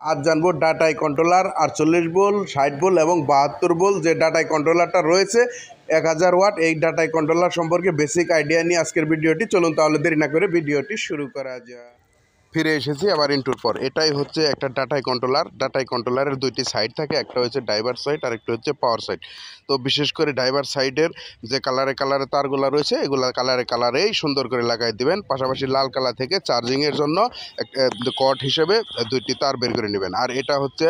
আজ জানব ডাটাই কন্ট্রোলার আটচল্লিশ বোল ষাট বোল এবং বাহাত্তর বোল যে ডাটাই কন্ট্রোলারটা রয়েছে, এক হাজার ওয়াট। এই ডাটাই কন্ট্রোলার সম্পর্কে বেসিক আইডিয়া নিয়ে আজকের ভিডিওটি। চলুন তাহলে দেরি না করে ভিডিওটি শুরু করা যায় ফিরে এসেছি আবার ইন্টুর পর। এটাই হচ্ছে একটা ডাটাই কন্ট্রোলার ডাটাই কন্ট্রোলারের দুইটি সাইড থাকে, একটা হচ্ছে ড্রাইভার সাইড আর একটা হচ্ছে পাওয়ার সাইড তো বিশেষ করে ড্রাইভার সাইডের যে কালারে কালারে তারগুলো রয়েছে, এগুলা কালারে কালারেই সুন্দর করে লাগাই দিবেন। পাশাপাশি লাল কালার থেকে চার্জিংয়ের জন্য কট হিসেবে দুইটি তার বের করে নেবেন। আর এটা হচ্ছে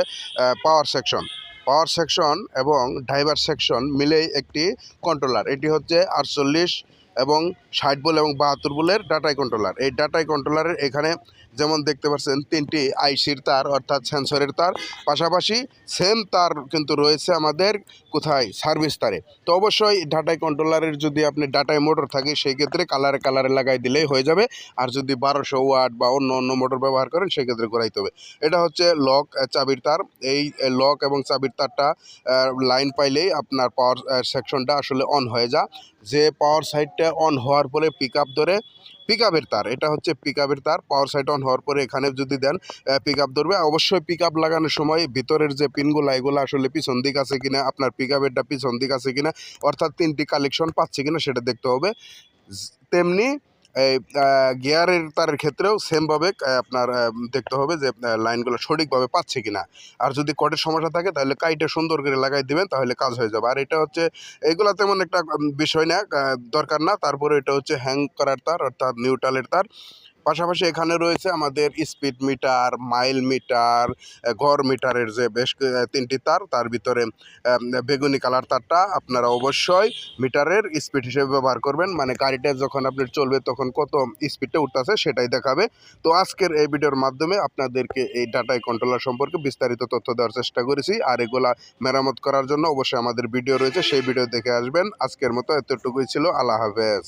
পাওয়ার সেকশন পাওয়ার সেকশন এবং ড্রাইভার সেকশন মিলেই একটি কন্ট্রোলার এটি হচ্ছে আটচল্লিশ এবং ষাট বল এবং বাহাত্তর বলের ডাটাই কন্ট্রোলার এই ডাটাই কন্ট্রোলারের এখানে যেমন দেখতে পাচ্ছেন, তিনটি আইসির তার, অর্থাৎ সেন্সরের তার। পাশাপাশি সেম তার কিন্তু রয়েছে আমাদের কোথায়? সার্ভিস তারে। তো অবশ্যই ডাটাই কন্ট্রোলারের যদি আপনি ডাটাই মোটর থাকে সেই ক্ষেত্রে কালারে কালারে লাগাই দিলেই হয়ে যাবে। আর যদি বারোশো ওয়াট বা অন্য অন্য মোটর ব্যবহার করেন সেই ক্ষেত্রে করাইতে হবে। এটা হচ্ছে লক চাবির তার। এই লক এবং চাবির তারটা লাইন পাইলেই আপনার পাওয়ার সেকশনটা আসলে অন হয়ে যা যে পাওয়ার সাইডটা অন হওয়ার পরে পিক আপ ধরে পিক আপের তার, এটা হচ্ছে পিক আপের তার পাওয়ার সাইড অন হওয়ার পরে এখানে যদি দেন পিক আপ ধরবে, অবশ্যই পিক আপ লাগানোর সময় ভিতরের যে পিনগুলো এগুলো আসলে পিছন দিক আছে কিনা, আপনার পিক আপেরটা পিছন দিক আছে কিনা, অর্থাৎ তিনটি কালেকশন পাচ্ছে কিনা, সেটা দেখতে হবে। তেমনি এই গিয়ারের তারের ক্ষেত্রেও সেমভাবে আপনার দেখতে হবে যে লাইনগুলো সঠিকভাবে পাচ্ছে কিনা। আর যদি কটের সমস্যা থাকে, তাহলে কাইটে সুন্দর করে লাগাই দিবেন, তাহলে কাজ হয়ে যাবে। আর এটা হচ্ছে, এগুলো তেমন একটা বিষয় না দরকার না। তারপরে এটা হচ্ছে হ্যাং করার তার, অর্থাৎ নিউট্রালের তার। পাশাপাশি এখানে রয়েছে আমাদের স্পিড মিটার মাইল মিটার ঘর মিটারের যে বেশ তিনটি তার তার ভিতরে বেগুনি কালার তারটা আপনারা অবশ্যই মিটারের স্পিড হিসেবে ব্যবহার করবেন। মানে গাড়িটা যখন আপনি চলবে তখন কত স্পিডটা উঠতেছে সেটাই দেখাবে। তো আজকের এই ভিডিওর মাধ্যমে আপনাদেরকে এই ডাটাই কন্ট্রোলার সম্পর্কে বিস্তারিত তথ্য দেওয়ার চেষ্টা করেছি। আর এগুলা মেরামত করার জন্য অবশ্যই আমাদের ভিডিও রয়েছে, সেই ভিডিও দেখে আসবেন। আজকের মতো এতটুকুই ছিল। আল্লাহ হাফেজ।